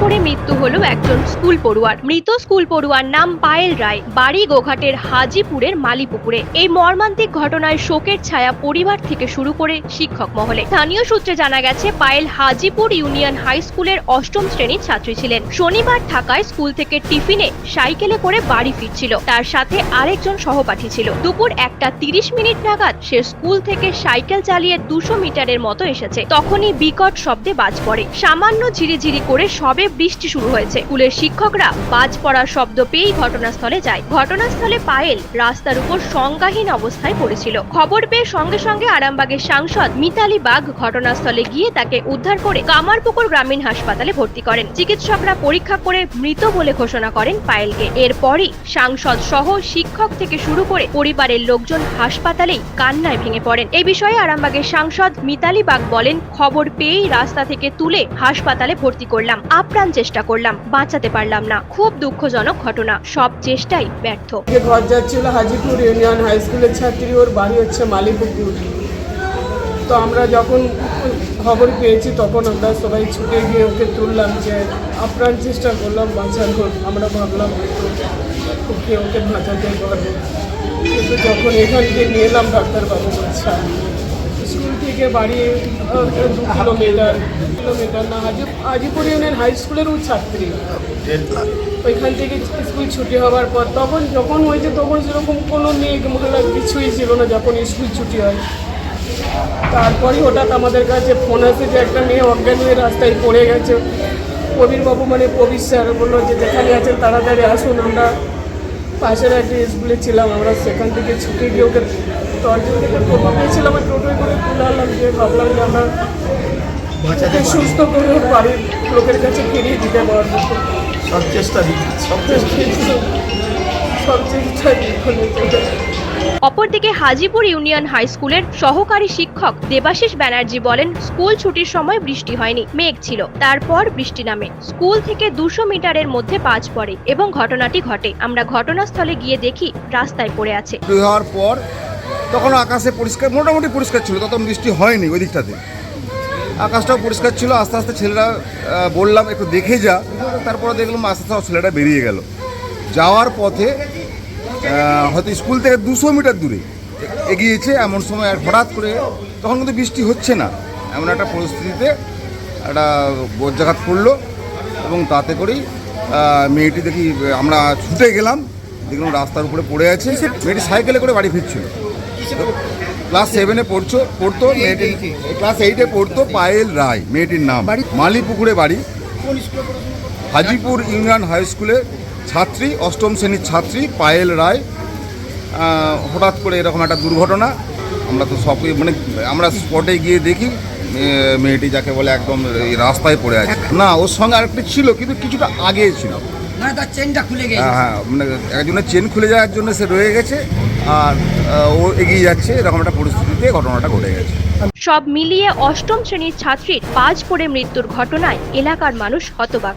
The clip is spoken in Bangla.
পড়ে মৃত্যু হলো একজন স্কুল পড়ুয়ার। মৃত স্কুল পড়ুয়ার নাম পায়েল রায়। বাড়ি গোঘাটের হাজিপুরের মালিপুকুরে। এই মর্মান্তিক ঘটনায় শোকের ছায়া পরিবার থেকে শুরু করে শিক্ষক মহলে। স্থানীয় সূত্রে জানা গেছে, পায়েল হাজিপুর ইউনিয়ন হাই স্কুলের অষ্টম শ্রেণির ছাত্রী ছিলেন। শনিবার থাকায় স্কুল থেকে টিফিনে সাইকেলে করে বাড়ি ফিরছিল। তার সাথে আরেকজন সহপাঠী ছিল। দুপুর একটা তিরিশ মিনিট নাগাদ সে স্কুল থেকে সাইকেল চালিয়ে দুশো মিটারের মতো এসেছে। তখনই বিকট শব্দে বাজ পড়ে। সামান্য ঝিরিঝিরি করে সবে বৃষ্টি শুরু হয়েছে। স্কুলের শিক্ষকরা বাজ পড়ার শব্দ পেয়েই ঘটনাস্থলে যায়। ঘটনাস্থলে পায়েল রাস্তার উপর সংজ্ঞাহীন অবস্থায় পড়েছিল। খবর পেয়ে সঙ্গে সঙ্গে আরামবাগের সাংসদ মিতালি বাগ ঘটনাস্থলে গিয়ে তাকে উদ্ধার করে কামারপুকুর গ্রামীণ হাসপাতালে ভর্তি করেন। চিকিৎসকরা পরীক্ষা করে মৃত বলে ঘোষণা করেন পায়েলকে। এরপরই সাংসদ সহ শিক্ষক থেকে শুরু করে পরিবারের লোকজন হাসপাতালেই কান্নায় ভেঙে পড়েন। এই বিষয়ে আরামবাগের সাংসদ মিতালি বাগ বলেন, খবর পেয়েই রাস্তা থেকে তুলে হাসপাতালে ভর্তি করলাম। আপ্রাণ চেষ্টা করলাম, বাঁচাতে পারলাম না। খুব দুঃখজনক ঘটনা, সব চেষ্টাই ব্যর্থ। ঘর যাচ্ছিল হাজিপুর ইউনিয়ন হাই স্কুলের ছাত্রী, ওর বাড়ি হচ্ছে মালিপুকুর তো আমরা যখন খবর পেয়েছি, তখন আমরা সবাই ছুটে গিয়ে ওকে তুললাম যে আপ্রাণ চেষ্টা করলাম বাঁচানোর আমরা ভাবলাম, ওকে ওকে বাঁচাতে পারব কিন্তু যখন এখান থেকে নিয়ে এলাম ডাক্তারবাবু বলছে স্কুল থেকে বাড়ি দু কিলোমিটার কিলোমিটার না হাজি হাজিপুর ইউনিয়ন হাই স্কুলেরও ছাত্রী। ওইখান থেকে স্কুল ছুটি হওয়ার পর তখন যখন হয়েছে তখন সেরকম কোনো মেঘ মহিলা কিছুই ছিল না যখন স্কুল ছুটি হয়। তারপরই হঠাৎ আমাদের কাছে ফোন আসে যে একটা মেয়ে অজ্ঞান হয়ে রাস্তায় পড়ে গেছে। প্রবীরবাবু মানে প্রবীর স্যার বলল যে, যেখানে আছেন তাড়াতাড়ি আসুন, আমরা পাশের একটা স্কুলে ছিলাম আমরা সেখান থেকে ছুটে গিয়ে ওকে তর্জন থেকে টোটো পেয়েছিলাম আর টোটোয় করে তুলে আনলাম যে ভাবলাম যে আমরা ওকে সুস্থ করে ওর বাড়ির লোকের কাছে ফিরিয়ে দিতে পারব। সব চেষ্টা দিচ্ছি। সব চেষ্টা সব চেষ্টা চলে অপরদিকে হাজিপুর ইউনিয়ন হাই স্কুলের সহকারী শিক্ষক দেবাশিস ব্যানার্জি বলেন, স্কুল ছুটির সময় বৃষ্টি হয়নি, মেঘ ছিল। তারপর বৃষ্টি নামে। স্কুল থেকে দুশো মিটারের মধ্যে পাঁচ পড়ে এবং ঘটনাটি ঘটে। আমরা ঘটনাস্থলে গিয়ে দেখি, রাস্তায় পড়ে আছে। হওয়ার পর তখন আকাশে পরিষ্কার, মোটামুটি পরিষ্কার ছিল তখন বৃষ্টি হয়নি ওই দিকটাতে। আকাশটাও পরিষ্কার ছিল, আস্তে আস্তে ছেলেরা বললাম, একটু দেখে যা। তারপরে দেখলাম আস্তে আস্তে ছেলেটা বেরিয়ে গেল। যাওয়ার পথে হয়তো স্কুল থেকে দুশো মিটার দূরে এগিয়েছে এমন সময় আর হঠাৎ করে তখন কিন্তু বৃষ্টি হচ্ছে না। এমন একটা পরিস্থিতিতে একটা বজ্রাঘাত পড়ল এবং তাতে করেই মেয়েটি দেখি আমরা ছুটে গেলাম দেখলাম রাস্তার উপরে পড়ে আছে। মেয়েটি সাইকেলে করে বাড়ি ফিরছিল। ক্লাস সেভেনে পড়ছো পড়তো মেয়েটি ক্লাস এইটে পড়তো পায়েল রায় মেয়েটির নাম। মালিপুকুরে বাড়ি। হাজিপুর ইউনিয়ন হাই স্কুলের ছাত্রী অষ্টম শ্রেণির ছাত্রী পায়েল রায়। হঠাৎ করে এরকম একটা দুর্ঘটনা আমরা তো সব মানে আমরা স্পটে গিয়ে দেখি মেয়েটি যাকে বলে একদম এই রাস্তায় পড়ে আছে। না ওর সঙ্গে আরেকটি ছিল কিন্তু কিছুটা আগে ছিল। মানে তার চেনটা খুলে গেছে। হ্যাঁ হ্যাঁ মানে একজনের চেন খুলে যাওয়ার জন্য সে রয়ে গেছে আর ও এগিয়ে যাচ্ছে এরকম একটা পরিস্থিতিতে ঘটনাটা ঘটে গেছে। সব মিলিয়ে অষ্টম শ্রেণির ছাত্রীর পাঁচ পড়ে মৃত্যুর ঘটনায় এলাকার মানুষ হতবাক।